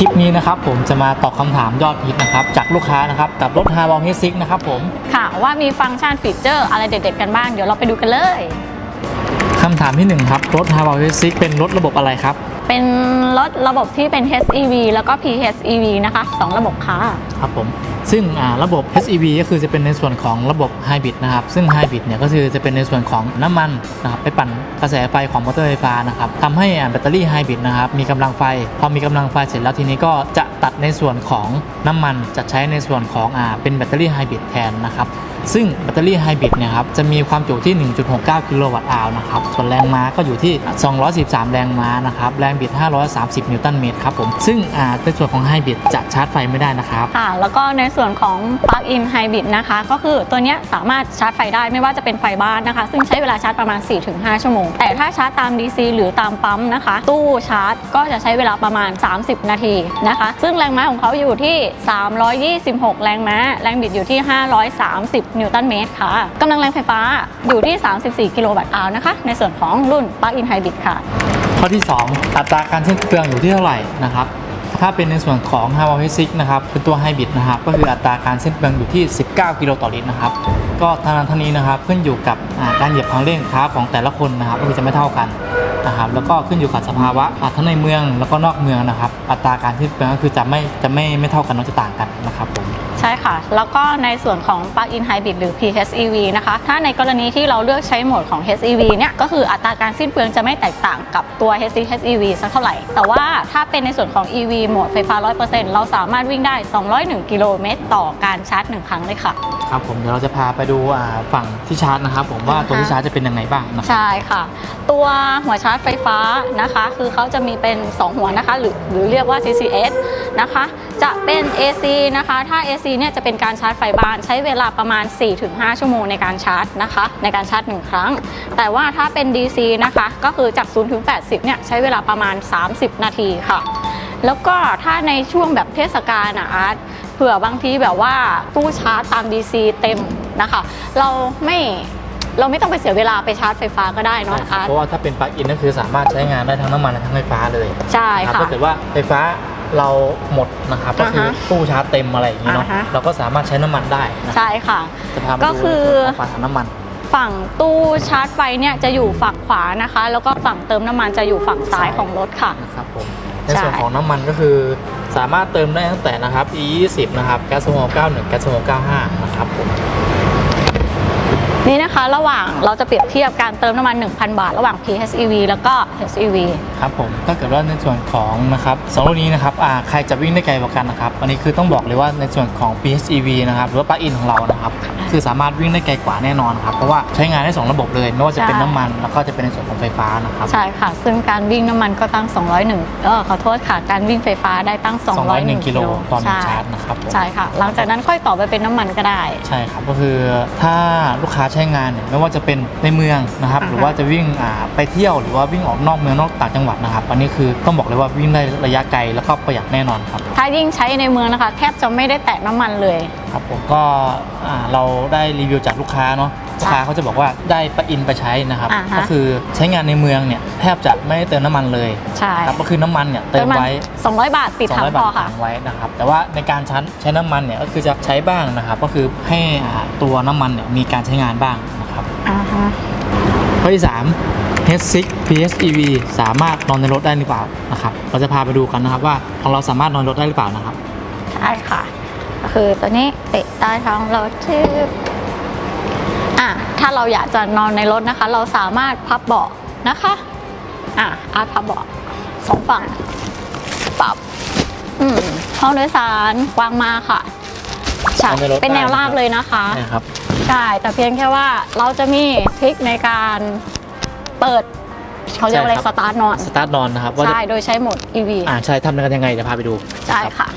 ลิปนี้นะครับผมจะมาตอบคำถามยอดฮิตนะครับจากลูกค้านะครับกับรถฮาวองเฮซิกนะครับผม ค่ะว่ามีฟังก์ชันฟีเจอร์อะไรเด็ดๆกันบ้าง เดี๋ยวเราไปดูกันเลย คำถามที่หนึ่งครับ รถ h a r b o l H6 เป็นรถระบบอะไรครับ เป็นรถระบบที่เป็น HEV แล้วก็ PHEV นะคะสองระบบค่ะ ครับผม ซึ่งอ่าระบบ HEV ก็คือจะเป็นในส่วนของระบบไฮบริดนะครับ ซึ่งไฮบริดเนี่ยก็คือจะเป็นในส่วนของน้ำมันนะครับไปปั่นกระแสไฟของมอเตอร์ไฟฟ้านะครับทำให้อ่าแบตเตอรี่ไฮบริดนะครับมีกำลังไฟ พอมีกำลังไฟเสร็จแล้วทีนี้ก็จะตัดในส่วนของน้ำมันจะใช้ในส่วนของอ่าเป็นแบตเตอรี่ไฮบริดแทนนะครับ ซึ่งแบตเตอรี่ไฮบริดเนี่ยครับจะมีความจุที่ 1.69 กิโลวัตต์อาวนะครับ ส่วนแรงม้าก็อยู่ที่ 213 แรงม้านะครับ แรงบิด 530 นิวตันเมตรครับผม ซึ่งในส่วนของไฮบริดจะชาร์จไฟไม่ได้นะครับ ค่ะ แล้วก็ในส่วนของ Plug-in Hybrid นะคะ ก็คือตัวนี้สามารถชาร์จไฟได้ไม่ว่าจะเป็นไฟบ้านนะคะ ซึ่งใช้เวลาชาร์จประมาณ 4-5 ชั่วโมง แต่ถ้าชาร์จตาม DC หรือตามปั๊มนะคะ ตู้ชาร์จก็จะใช้เวลาประมาณ 30 นาทีนะคะ ซึ่งแรงม้าของเขาอยู่ที่ 326 แรงม้า แรงบิดอยู่ที่ 530นิวตันเมตรค่ะกำลังแรงไฟฟ้าอยู่ที่ 34 กิโลวัตต์อาวนะคะ ในส่วนของรุ่น Plug-in Hybrid ค่ะ ข้อที่ 2 อัตราการสิ้นเปลืองอยู่ที่เท่าไหร่นะครับถ้าเป็นในส่วนของ h a w a i 6นะครับเป็นตัวไฮบริดนะครับก็คืออัตราการสิ้นเปลืองอยู่ที่ 19 กิโลต่อลิตรนะครับก็ทางนั้นทั้งนี้นะครับขึ้นอยู่กับการเหยียบคันเร่งค้าของแต่ละคนนะครับก็คือจะไม่เท่ากันนะครับแล้วก็ขึ้นอยู่กับสภาวะอ่าทั้งในเมืองแล้วก็นอกเมืองนะครับ อัตราการสิ้นเปลืองก็คือจะไม่จะไม่ไม่เท่ากันนอจะต่างกันนะครับผม ใช่ค่ะ แล้วก็ในส่วนของ Plug-in Hybrid หรือ PHEV นะคะ ถ้าในกรณีที่เราเลือกใช้โหมดของ HEV เนี่ยก็คืออัตราการสิ้นเปลืองจะไม่แตกต่างกับตัว HEV สักเท่าไหร่ แต่ว่าถ้าเป็นในส่วนของ EV โหมดไฟฟ้า 100%เราสามารถวิ่งได้ 201 กิโลเมตรต่อการชาร์จ 1 ครั้งเลยค่ะ ครับผมเดี๋ยวเราจะพาไปดูอ่าฝั่งที่ชาร์จนะครับผมว่าตัวที่ชาร์จจะเป็นยังไงบ้างนะครับใช่ค่ะ ตัวหัวชาร์จไฟฟ้านะคะ คือเขาจะมีเป็น 2 หัวนะคะ หรือหรือเรียกว่า CCS นะคะ จะเป็น AC นะคะ ถ้า AC เนี่ยจะเป็นการชาร์จไฟบ้านใช้เวลาประมาณ 4-5 ชั่วโมงในการชาร์จนะคะ ในการชาร์จ 1 ครั้ง แต่ว่าถ้าเป็น DC นะคะ ก็คือจาก0ถึง80เนี่ยใช้เวลาประมาณ 30 นาทีค่ะ แล้วก็ถ้าในช่วงแบบเทศกาลนะอาร์ตเผื่อบางทีแบบว่าตู้ชาร์จตาม DC เต็มนะคะ เราไม่เราไม่ต้องไปเสียเวลาไปชาร์จไฟฟ้าก็ได้เนาะอาร์ตเพราะว่าถ้าเป็นปลั๊กอินก็คือสามารถใช้งานได้ทั้งน้ำมันและทั้งไฟฟ้าเลยใช่นะครับค่ะถ้าเกิดว่าไฟฟ้าเราหมดนะครับก็คืออาฮะตู้ชาร์จเต็มอะไรอย่างนี้เนาะอ่าฮะเราก็สามารถใช้น้ำมันได้นะใช่ค่ะจะพามาก็ดูคือในส่วนของฝาถังน้ำมัน ฝั่งตู้ชาร์จไฟเนี่ยจะอยู่ฝั่งขวานะคะ แล้วก็ฝั่งเติมน้ำมันจะอยู่ฝั่งซ้ายของรถค่ะนะครับผม ในใช่ส่วนของน้ำมันก็คือสามารถเติมได้ตั้งแต่นะครับ E20 นะครับแก๊สโซฮอล์91แก๊สโซฮอล์95 นะครับผม นี่นะคะระหว่างเราจะเปรียบเทียบการเติมน้ำมัน 1,000 บาท ระหว่าง PHEV แล้วก็ HEV ครับผมถ้าเกิดว่าในส่วนของนะครับสองรุ่นนี้นะครับอ่าใครจะวิ่งได้ไกลกว่ากันนะครับอันนี้คือต้องบอกเลยว่าในส่วนของ PHEV นะครับหรือว่าปลั๊กอินของเรานะครับคือสามารถวิ่งได้ไกลกว่าแน่นอนครับเพราะว่าใช้งานได้สองระบบเลยไม่ว่าจะเป็นใช่น้ำมันแล้วก็จะเป็นในส่วนของไฟฟ้านะครับใช่ค่ะ ซึ่งการวิ่งน้ำมันก็ตั้ง 201เออขอโทษค่ะการวิ่งไฟฟ้าได้ตั้ง 201 201กิโลตอนหนึ่งใชาร์จนะครับผมใช่ค่ะ หลังจากนั้นค่อยต่อไปเป็นน้ำมันก็ได้ ใช่ครับก็คือถ้าลูกค้าใช้งานเนี่ยไม่ว่าจะเป็นในเมืองนะครับอ่าฮะหรือว่าจะวิ่งอ่าไปเที่ยวหรือว่าวิ่งออกนอกเมืองนอกต่างจังหวัดนะครับ อันนี้คือต้องบอกเลยว่าวิ่งได้ระยะไกลแล้วก็ประหยัดแน่นอนครับถ้ายิ่งใช้ในเมืองนะคะ แทบจะไม่ได้แตะน้ำมันเลยครับผมก็อ่าเราได้รีวิวจากลูกค้าเนาะ ลูกค้าเขาจะบอกว่าได้ปะอินไปใช้นะครับ อ่าฮะ ก็คือใช้งานในเมืองเนี่ยแทบจะไม่ได้เติมน้ำมันเลยใช่ครับก็คือน้ำมันเนี่ยเติมไว้ 200 บาทปิดถัง200พบาอทค่ะ ถังไว้นะครับแต่ว่าในการใช้ใช้น้ำมันเนี่ยก็คือจะใช้บ้างนะครับ ก็คือให้อ่าตัวน้ำมันเนี่ยมีการใช้งานบ้างนะครับอ่าฮะ ข้อที่ 3 H6 PHEV สามารถนอนในรถได้หรือเปล่านะครับเราจะพาไปดูกันนะครับว่าของเราสามารถนอนรถได้หรือเปล่านะครับ ใช่ค่ะก็คือตัวนี้ติดใต้ท้องรถชื่อ อะถ้าเราอยากจะนอนในรถนะคะ เราสามารถพับเบาะนะคะอะอาร์ตพับเบาะสองฝั่งปรับอืมห้องโดยสารกว้างมากค่ะใช่นอนในรถเป็นแนวได้ราบเลยนะคะใช่ครับใช่แต่เพียงแค่ว่าเราจะมีทริคในการเปิดเขาเรียกว่าอะไรใช่สครับตาร์ทนอนสตาร์ทนอนนะครับว่าจะใช่โดยใช้โหมด EV อ่าใช่ทำกันยังไงเดี๋ยวพาไปดูใช่ค่ะ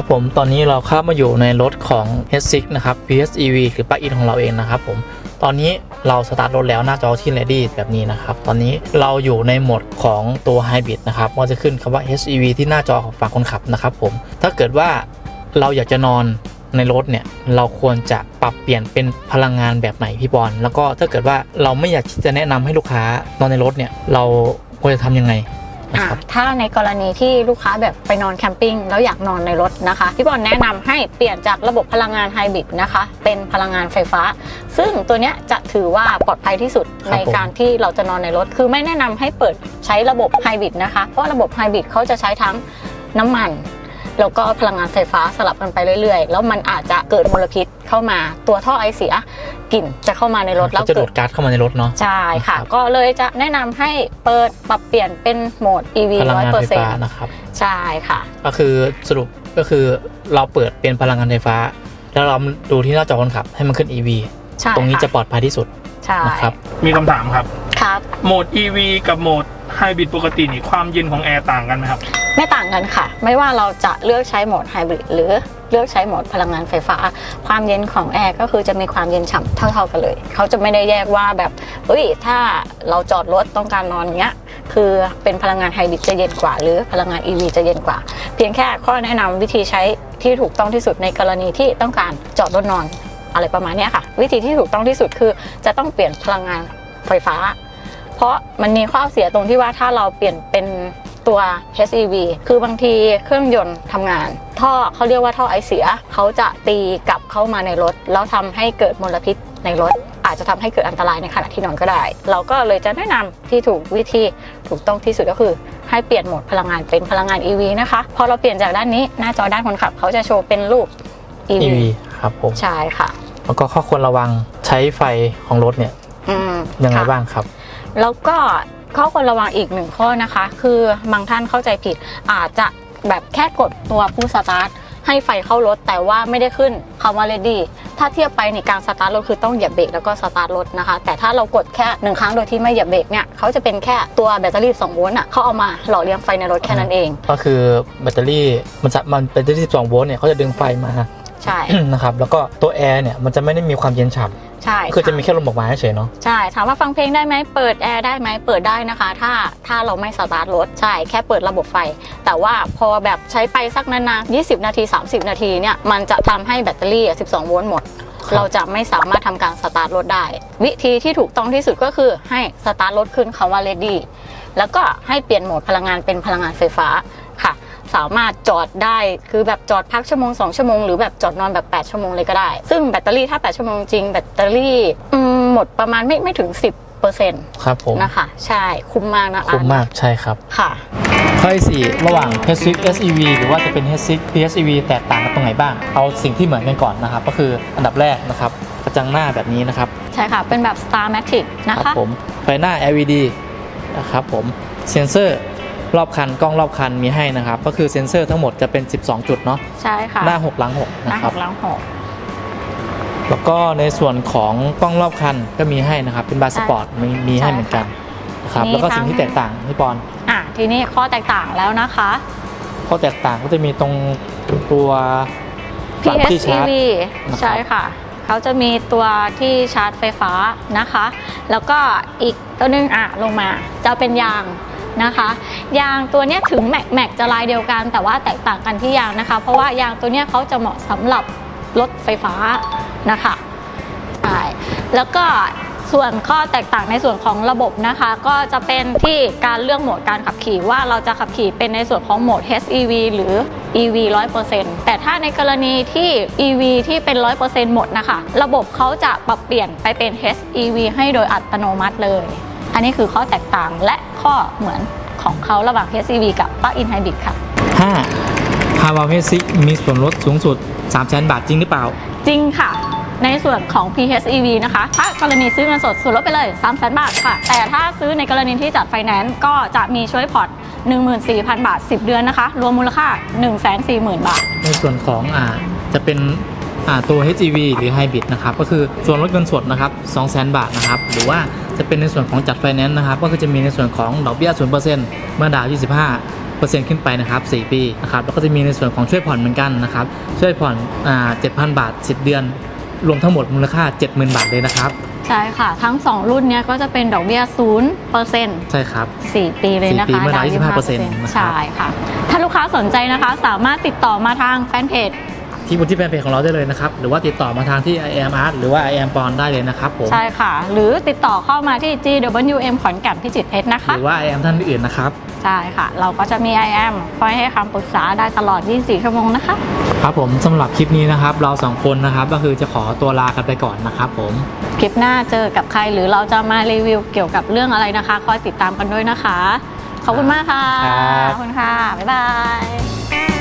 ครับผมตอนนี้เราเข้ามาอยู่ในรถของ H6 นะครับ PHEV คือปลั๊กอินของเราเองนะครับผมตอนนี้เราสตาร์ทรถแล้วหน้าจอที่ ready แบบนี้นะครับ ตอนนี้เราอยู่ในโหมดของตัว Hybrid นะครับก็จะขึ้นคำว่า HEV ที่หน้าจอของฝั่งคนขับนะครับผมถ้าเกิดว่าเราอยากจะนอนในรถเนี่ยเราควรจะปรับเปลี่ยนเป็นพลังงานแบบไหนพี่บอลแล้วก็ถ้าเกิดว่าเราไม่อยากที่จะแนะนำให้ลูกค้านอนในรถเนี่ยเราควรจะทำยังไง นะอะครับ ถ้าในกรณีที่ลูกค้าแบบไปนอนแคมปิ้งแล้วอยากนอนในรถนะคะ พี่บอลแนะนำให้เปลี่ยนจากระบบพลังงานไฮบริดนะคะ เป็นพลังงานไฟฟ้า ซึ่งตัวเนี้ยจะถือว่าปลอดภัยที่สุดครับในผม การที่เราจะนอนในรถ คือไม่แนะนำให้เปิดใช้ระบบไฮบริดนะคะ เพราะระบบไฮบริดเขาจะใช้ทั้งน้ำมัน แล้วก็พลังงานไฟฟ้าสลับกันไปเรื่อยๆ แล้วมันอาจจะเกิดมลพิษเข้ามาตัวท่อไอเสีย กลิ่นจะเข้ามาในรถแล้วเขาจะดูเกิดดก๊าซเข้ามาในรถเนาะใช่ค่ะครับก็เลยจะแนะนำให้เปิดปรับเปลี่ยนเป็นโหมด EV พลังงานไฟฟ้า100%นะครับใช่ค่ะ ก็คือสรุปก็คือเราเปิดเป็นพลังงานไฟฟ้า แล้วเราดูที่หน้าจอคนขับให้มันขึ้น EV ใช่ตรงนี้ค่จะปลอดภัยที่สุดใช่นะครับ มีคำถามครับ ครับ โหมด EV กับโหมดไฮบริดปกตินี่ความเย็นของแอร์ต่างกันไหมครับ ไม่ต่างกันค่ะ ไม่ว่าเราจะเลือกใช้โหมดไฮบริดหรือเลือกใช้โหมดพลังงานไฟฟ้า ความเย็นของแอร์ก็คือจะมีความเย็นฉ่ำเท่า ๆกันเลย เขาจะไม่ได้แยกว่าแบบเอ้ยถ้าเราจอดรถต้องการนอนเงี้ย คือเป็นพลังงานไฮบริดจะเย็นกว่า หรือพลังงาน EV จะเย็นกว่า เพียงแค่ข้อแนะนำวิธีใช้ที่ถูกต้องที่สุดในกรณีที่ต้องการจอดรถนอนอะไรประมาณเนี้ยค่ะ วิธีที่ถูกต้องที่สุดคือจะต้องเปลี่ยนพลังงานไฟฟ้า เพราะมันมีข้อเสียตรงที่ว่าถ้าเราเปลี่ยนเป็นตัว HEV คือบางทีเครื่องยนต์ทำงาน ท่อเขาเรียกว่าท่อไอเสียเขาจะตีกลับเข้ามาในรถ แล้วทำให้เกิดมลพิษในรถ อาจจะทำให้เกิดอันตรายในขณะที่นอนก็ได้ เราก็เลยจะแนะนำที่ถูกวิธีถูกต้องที่สุดก็คือ ให้เปลี่ยนโหมดพลังงานเป็นพลังงาน EV นะคะพอเราเปลี่ยนจากด้านนี้หน้าจอด้านคนขับเขาจะโชว์เป็นรูป EV, EV ครับผมใช่ค่ะ แล้วก็ข้อควรระวังใช้ไฟของรถเนี่ยอืมยังไงค่ะ บ้างครับ แล้วก็ข้อควรระวังอีกหนึ่งข้อนะคะ คือบางท่านเข้าใจผิดอาจจะแบบแค่กดตัวผู้สตาร์ทให้ไฟเข้ารถแต่ว่าไม่ได้ขึ้นคำว่า ready ถ้าเทียบไปในการสตาร์ทรถคือต้องเหยียบเบรกแล้วก็สตาร์ทรถนะคะ แต่ถ้าเรากดแค่หนึ่งครั้งโดยที่ไม่เหยียบเบรกเนี่ยเขาจะเป็นแค่ตัวแบตเตอรี่2โวลต์อะเขาเอามาหล่อเลี้ยงไฟในรถแค่นั้นเอง ก็คือแบตเตอรี่มันจะมันแบตเตอรี่12โวลต์เนี่ยเขาจะดึงไฟมา ใช่ นะครับแล้วก็ตัวแอร์เนี่ยมันจะไม่ได้มีความเย็นฉ่ใช่ำคือจะมีแค่ลมออกมาเฉยๆเนาะใช่ถามว่าฟังเพลงได้ไหมเปิดแอร์ได้ไหมเปิดได้นะคะ ถ้าถ้าเราไม่สตาร์ทรถใช่แค่เปิดระบบไฟ แต่ว่าพอแบบใช้ไปสักนานๆ20 นาที 30 นาทีเนี่ยมันจะทำให้แบตเตอรี่อะ12 โวลต์หมดครับเราจะไม่สามารถทำการสตาร์ทรถได้ วิธีที่ถูกต้องที่สุดก็คือให้สตาร์ทรถขึ้นคำว่า ready แล้วก็ให้เปลี่ยนโหมดพลังงานเป็นพลังงานไฟฟ้าค่ะ สามารถจอดได้ คือแบบจอดพักชั่วโมง 2 ชั่วโมงหรือแบบจอดนอนแบบ 8 ชั่วโมงเลยก็ได้ ซึ่งแบตเตอรี่ถ้า 8 ชั่วโมงจริงแบตเตอรี่อืมหมดประมาณไม่ไม่ถึง 10%ครับผมนะคะ ใช่คุ้มมากนะคุ้มมากใช่ครับค่ะข้อที่สี่ระหว่าง H6 SEV หรือว่าจะเป็น H6 PHEV แตกต่างกันตรงไหนบ้าง เอาสิ่งที่เหมือนกันก่อนนะครับ ก็คืออันดับแรกนะครับ กระจังหน้าแบบนี้นะครับ ใช่ค่ะ เป็นแบบ Star Matic นะครัคะผมไฟหน้า LED นะครับผม เซ็นเซอร์ รอบคันกล้องรอบคันมีให้นะครับ ก็คือเซ็นเซอร์ทั้งหมดจะเป็น 12 จุดเนาะใช่ค่ะหน้า 6 หลัง 6 หนะน้าคหรับ กหลังหก แล้วก็ในส่วนของกล้องรอบคันก็มีให้นะครับ เป็นบาร์สปอร์ตมีมีให้เหมือนกันนะครับมีแล้วก็ทั้งสิ่งที่แตกต่างพี่ปอนอะทีนี้ข้อแตกต่างแล้วนะคะ ข้อแตกต่างก็จะมีตรงตัวฝั่งที่ชาร์จ PHEV นะครับ ใช่ค่ะ เขาจะมีตัวที่ชาร์จไฟฟ้านะคะ แล้วก็อีกตัวหนึงอะลงมาจะเป็นยาง นะคะ ยางตัวนี้ถึงแม็กแม็กจะลายเดียวกัน แต่ว่าแตกต่างกันที่ยางนะคะ เพราะว่ายางตัวนี้เขาจะเหมาะสำหรับรถไฟฟ้านะคะใช่แล้วก็ส่วนข้อแตกต่างในส่วนของระบบนะคะ ก็จะเป็นที่การเลือกโหมดการขับขี่ว่าเราจะขับขี่เป็นในส่วนของโหมด HEV หรือ EV 100%แต่ถ้าในกรณีที่ EV ที่เป็น 100%หมดนะคะ ระบบเขาจะปรับเปลี่ยนไปเป็น HEV ให้โดยอัตโนมัติเลย อันนี้คือข้อแตกต่างและข้อเหมือนของเขาระหว่าง HEV กับ Plug-in Hybrid ค่ะ5 h a w a p h 6มีส่วนลดสูงสุด3 0 0 0 0 0 บาทจริงหรือเปล่า จริงค่ะ ในส่วนของ PHEV นะคะ ถ้ากรณีซื้อเงินสดส่วนลดไปเลย3 0 0 0 0 0 บาทค่ะ แต่ถ้าซื้อในกรณีที่จัดไฟแนนซ์ก็จะมีช่วยผ่อน14,000 บาท 10 เดือนนะคะ รวมมูลค่า 140,000 บาท ในส่วนของอ่าจะเป็นอ่าตัว HEV หรือ Hybrid นะครับ ก็คือส่วนลดเงินสดนะครับ200,000 บาทนะครับ หรือว่า จะเป็นในส่วนของจัดไฟแนนซ์นะครับ ก็คือจะมีในส่วนของดอกเบี้ย 0%เมื่อดาวน์25ขึ้นไปนะครับ 4 ปีนะครับ แล้วก็จะมีในส่วนของช่วยผ่อนเหมือนกันนะครับ ช่วยผ่อนอ่า7,000 บาท 10 เดือน รวมทั้งหมดมูลค่า 70,000 บาทเลยนะครับ ใช่ค่ะ ทั้ง 2 รุ่นเนี้ยก็จะเป็นดอกเบี้ย 0%ใช่ครับ 4 ปีเลยนะสี่ปีคะเมื่อดาวน์ดาวน์25%นะครับ ใช่ค่ะ ถ้าลูกค้าสนใจนะคะ สามารถติดต่อมาทางแฟนเพจ ที่บนที่แฟนเพจของเราได้เลยนะครับ หรือว่าติดต่อมาทางที่ i am art หรือว่า i am p o n ได้เลยนะครับผม ใช่ค่ะ หรือติดต่อเข้ามาที่ GWM ขอนแก่นพิจิตรเพชรนะหคะรือว่า i am ท่านอื่นนะครับ ใช่ค่ะ เราก็จะมี IM คอยให้คำปรึกษาได้ตลอด 24 ชั่วโมงนะคะ ครับผมสำหรับคลิปนี้นะครับ เราสองคนนะครับก็คือจะขอตัวลากันไปก่อนนะครับผม คลิปหน้าเจอกับใครหรือเราจะมารีวิวเกี่ยวกับเรื่องอะไรนะคะ คอยติดตามกันด้วยนะคะ ขอบคุณมากค่ะ ครับ ขอบคุณค่ะ บ๊ายบาย